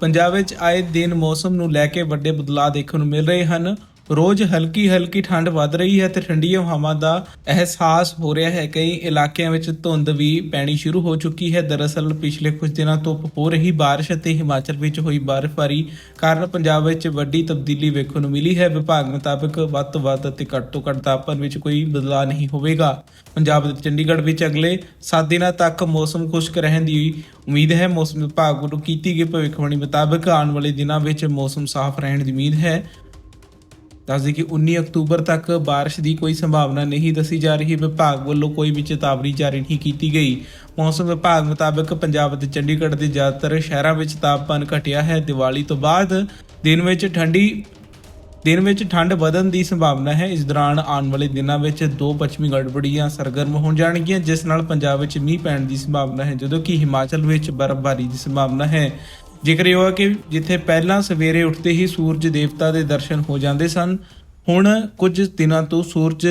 ਪੰਜਾਬ ਵਿੱਚ ਆਏ ਦਿਨ ਮੌਸਮ ਨੂੰ ਲੈ ਕੇ ਵੱਡੇ ਬਦਲਾਅ ਦੇਖਣ ਨੂੰ ਮਿਲ ਰਹੇ ਹਨ। ਰੋਜ਼ ਹਲਕੀ ਹਲਕੀ ਠੰਡ ਵੱਧ ਰਹੀ ਹੈ ਤੇ ਠੰਡੀਆਂ ਹਵਾਵਾਂ ਦਾ ਅਹਿਸਾਸ ਹੋ ਰਿਹਾ ਹੈ। ਕਈ ਇਲਾਕਿਆਂ ਵਿੱਚ ਧੁੰਦ ਵੀ ਪੈਣੀ ਸ਼ੁਰੂ ਹੋ ਚੁੱਕੀ ਹੈ। ਦਰਅਸਲ ਪਿਛਲੇ ਕੁਝ ਦਿਨਾਂ ਤੋਂ ਹੋ ਰਹੀ ਬਾਰਿਸ਼ ਅਤੇ ਹਿਮਾਚਲ ਵਿੱਚ ਹੋਈ ਬਰਫ਼ਬਾਰੀ ਕਾਰਨ ਪੰਜਾਬ ਵਿੱਚ ਵੱਡੀ ਤਬਦੀਲੀ ਵੇਖਣ ਨੂੰ ਮਿਲੀ ਹੈ। ਵਿਭਾਗ ਮੁਤਾਬਕ ਵੱਧ ਤੋਂ ਵੱਧ ਅਤੇ ਘੱਟ ਤੋਂ ਘੱਟ ਤਾਪਮਾਨ ਵਿੱਚ ਕੋਈ ਬਦਲਾਅ ਨਹੀਂ ਹੋਵੇਗਾ। ਪੰਜਾਬ ਦੇ ਚੰਡੀਗੜ੍ਹ ਵਿੱਚ ਅਗਲੇ 7 ਦਿਨਾਂ ਤੱਕ ਮੌਸਮ ਖੁਸ਼ਕ ਰਹਿਣ ਦੀ ਉਮੀਦ ਹੈ। ਮੌਸਮ ਵਿਭਾਗ ਵੱਲੋਂ ਕੀਤੀ ਗਈ ਭਵਿੱਖਬਾਣੀ ਮੁਤਾਬਕ ਆਉਣ ਵਾਲੇ ਦਿਨਾਂ ਵਿੱਚ ਮੌਸਮ ਸਾਫ਼ ਰਹਿਣ ਦੀ ਉਮੀਦ ਹੈ। ਦੱਸਦੇ ਕਿ 19 ਅਕਤੂਬਰ ਤੱਕ بارش ਦੀ ਕੋਈ ਸੰਭਾਵਨਾ ਨਹੀਂ ਦੱਸੀ ਜਾ ਰਹੀ ਵਿਭਾਗ ਵੱਲੋਂ ਕੋਈ ਵੀ ਚੇਤਾਵਨੀ ਜਾਰੀ ਨਹੀਂ ਕੀਤੀ ਗਈ ਮੌਸਮ ਵਿਭਾਗ ਮੁਤਾਬਕ ਪੰਜਾਬ ਅਤੇ ਚੰਡੀਗੜ੍ਹ ਦੇ ਜ਼ਿਆਦਾਤਰ ਸ਼ਹਿਰਾਂ ਵਿੱਚ ਤਾਪਮਾਨ ਘਟਿਆ ਹੈ ਦੀਵਾਲੀ ਤੋਂ ਬਾਅਦ ਦਿਨ ਵਿੱਚ ਠੰਡੀ ਦਿਨ ਵਿੱਚ ਠੰਡ ਵਧਣ ਦੀ ਸੰਭਾਵਨਾ ਹੈ ਇਸ ਦੌਰਾਨ ਆਉਣ ਵਾਲੇ ਦਿਨਾਂ ਵਿੱਚ ਦੋ ਪੱਛਮੀ ਗੜਬੜੀਆਂ ਸਰਗਰਮ ਹੋ ਜਾਣਗੀਆਂ ਜਿਸ ਨਾਲ ਪੰਜਾਬ ਵਿੱਚ ਮੀਂਹ ਪੈਣ ਦੀ ਸੰਭਾਵਨਾ ਹੈ ਜਦੋਂ ਕਿ ਹਿਮਾਚਲ ਵਿੱਚ ਬਰਫ਼ਬਾਰੀ ਦੀ ਸੰਭਾਵਨਾ ਹੈ ਜ਼ਿਕਰ ਇਹ ਹੋਇਆ ਕਿ ਜਿੱਥੇ ਪਹਿਲਾਂ ਸਵੇਰੇ ਉੱਠਦੇ ਹੀ ਸੂਰਜ ਦੇਵਤਾ ਦੇ ਦਰਸ਼ਨ ਹੋ ਜਾਂਦੇ ਸਨ, ਹੁਣ ਕੁਝ ਦਿਨਾਂ ਤੋਂ ਸੂਰਜ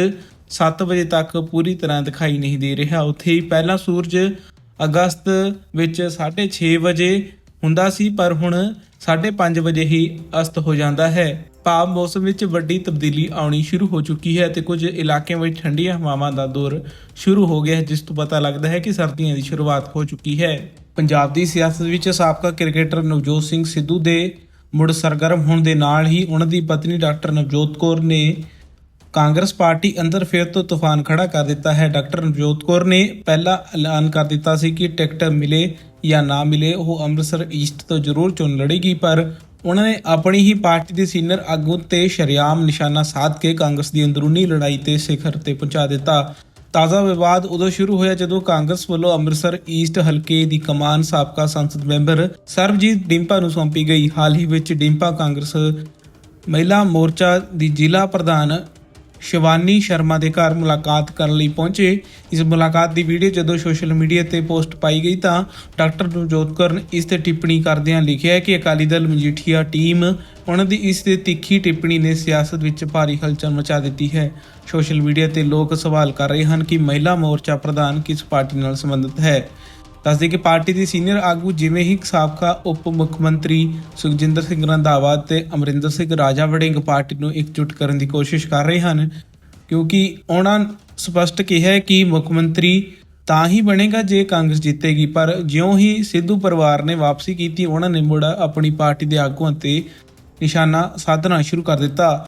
7 ਵਜੇ ਤੱਕ ਪੂਰੀ ਤਰ੍ਹਾਂ ਦਿਖਾਈ ਨਹੀਂ ਦੇ ਰਿਹਾ। ਉੱਥੇ ਹੀ ਪਹਿਲਾਂ ਸੂਰਜ ਅਗਸਤ ਵਿੱਚ 6:30 ਵਜੇ ਹੁੰਦਾ ਸੀ, ਪਰ ਹੁਣ 5:30 ਵਜੇ ਹੀ ਅਸਤ ਹੋ ਜਾਂਦਾ ਹੈ। ਭਾਵ ਮੌਸਮ ਵਿੱਚ ਵੱਡੀ ਤਬਦੀਲੀ ਆਉਣੀ ਸ਼ੁਰੂ ਹੋ ਚੁੱਕੀ ਹੈ ਤੇ ਕੁਝ ਇਲਾਕਿਆਂ ਵਿੱਚ ਠੰਡੀਆਂ ਹਵਾਵਾਂ ਦਾ ਦੌਰ ਸ਼ੁਰੂ ਹੋ ਗਿਆ ਹੈ, ਜਿਸ ਤੋਂ ਪਤਾ ਲੱਗਦਾ ਹੈ ਕਿ ਸਰਦੀਆਂ ਦੀ ਸ਼ੁਰੂਆਤ ਹੋ ਚੁੱਕੀ ਹੈ। ਪੰਜਾਬ ਦੀ ਸਿਆਸਤ ਵਿੱਚ ਸਾਬਕਾ ਕ੍ਰਿਕਟਰ ਨਵਜੋਤ ਸਿੰਘ ਸਿੱਧੂ ਦੇ ਮੁੜ ਸਰਗਰਮ ਹੋਣ ਦੇ ਨਾਲ ਹੀ ਉਹਨਾਂ ਦੀ ਪਤਨੀ ਡਾਕਟਰ ਨਵਜੋਤ ਕੌਰ ਨੇ ਕਾਂਗਰਸ ਪਾਰਟੀ ਅੰਦਰ ਫਿਰ ਤੋਂ ਤੂਫਾਨ ਖੜਾ ਕਰ ਦਿੱਤਾ ਹੈ। ਡਾਕਟਰ ਨਵਜੋਤ ਕੌਰ ਨੇ ਪਹਿਲਾਂ ਐਲਾਨ ਕਰ ਦਿੱਤਾ ਸੀ ਕਿ ਟਿਕਟ ਮਿਲੇ ਜਾਂ ਨਾ ਮਿਲੇ, ਉਹ ਅੰਮ੍ਰਿਤਸਰ ਈਸਟ ਤੋਂ ਜ਼ਰੂਰ ਚੋਣ ਲੜੇਗੀ, ਪਰ ਉਹਨਾਂ ਨੇ ਆਪਣੀ ਹੀ ਪਾਰਟੀ ਦੇ ਸੀਨੀਅਰ ਆਗੂ ਤੇ ਸ਼ਰੇਆਮ ਨਿਸ਼ਾਨਾ ਸਾਧ ਕੇ ਕਾਂਗਰਸ ਦੀ ਅੰਦਰੂਨੀ ਲੜਾਈ ਤੇ ਸਿਖਰ ਤੇ ਪਹੁੰਚਾ ਦਿੱਤਾ। ਤਾਜ਼ਾ ਵਿਵਾਦ ਉਦੋਂ ਸ਼ੁਰੂ ਹੋਇਆ ਜਦੋਂ ਕਾਂਗਰਸ ਵੱਲੋਂ ਅੰਮ੍ਰਿਤਸਰ ਈਸਟ ਹਲਕੇ ਦੀ ਕਮਾਨ ਸਾਬਕਾ ਸੰਸਦ ਮੈਂਬਰ ਸਰਬਜੀਤ ਡਿੰਪਾ ਨੂੰ ਸੌਂਪੀ ਗਈ। ਹਾਲ ਹੀ ਵਿੱਚ ਡਿੰਪਾ ਕਾਂਗਰਸ ਮਹਿਲਾ ਮੋਰਚਾ ਦੀ ਜ਼ਿਲ੍ਹਾ ਪ੍ਰਧਾਨ ਸ਼ਿਵਾਨੀ ਸ਼ਰਮਾ ਦੇ ਘਰ ਮੁਲਾਕਾਤ ਕਰਨ ਲਈ ਪਹੁੰਚੇ। ਇਸ ਮੁਲਾਕਾਤ ਦੀ ਵੀਡੀਓ ਜਦੋਂ ਸੋਸ਼ਲ ਮੀਡੀਆ ਤੇ ਪੋਸਟ ਪਾਈ ਗਈ ਤਾਂ ਡਾਕਟਰ ਨਵਜੋਤ ਕੌਰ ਇਸ ਤੇ ਟਿੱਪਣੀ ਕਰਦਿਆਂ ਲਿਖਿਆ ਕਿ ਅਕਾਲੀ ਦਲ ਮਜੀਠੀਆ ਟੀਮ ਉਹਨਾਂ ਦੀ ਇਸ ਤੇ ਤਿੱਖੀ ਟਿੱਪਣੀ ਨੇ ਸਿਆਸਤ ਵਿੱਚ ਭਾਰੀ ਹਲਚਲ ਮਚਾ ਦਿੱਤੀ ਹੈ। ਸੋਸ਼ਲ ਮੀਡੀਆ ਤੇ ਲੋਕ ਸਵਾਲ ਕਰ ਰਹੇ ਹਨ ਕਿ ਮਹਿਲਾ ਮੋਰਚਾ ਪ੍ਰਧਾਨ ਕਿਸ ਪਾਰਟੀ ਨਾਲ ਸੰਬੰਧਿਤ ਹੈ? ਦੱਸਦੇ ਕਿ ਪਾਰਟੀ ਦੇ ਸੀਨੀਅਰ ਆਗੂ ਜਿਵੇਂ ਹੀ ਸਾਬਕਾ ਉਪ ਮੁੱਖ ਮੰਤਰੀ ਸੁਖਜਿੰਦਰ ਸਿੰਘ ਰੰਧਾਵਾ ਤੇ ਅਮਰਿੰਦਰ ਸਿੰਘ ਰਾਜਾ ਵੜਿੰਗ ਪਾਰਟੀ ਨੂੰ ਇਕਜੁੱਟ ਕਰਨ ਦੀ ਕੋਸ਼ਿਸ਼ ਕਰ ਰਹੇ ਹਨ, ਕਿਉਂਕਿ ਉਹਨਾਂ ਸਪਸ਼ਟ ਕਿਹਾ ਹੈ ਕਿ ਮੁੱਖ ਮੰਤਰੀ ਤਾਂ ਹੀ ਬਣੇਗਾ ਜੇ ਕਾਂਗਰਸ ਜਿੱਤੇਗੀ, ਪਰ ਜਿਉਂ ਹੀ ਸਿੱਧੂ ਪਰਿਵਾਰ ਨੇ ਵਾਪਸੀ ਕੀਤੀ, ਉਹਨਾਂ ਨੇ ਮੁੜ ਆਪਣੀ ਪਾਰਟੀ ਦੇ ਆਗੂਆਂ ਤੇ ਨਿਸ਼ਾਨਾ ਸਾਧਣਾ ਸ਼ੁਰੂ ਕਰ ਦਿੱਤਾ।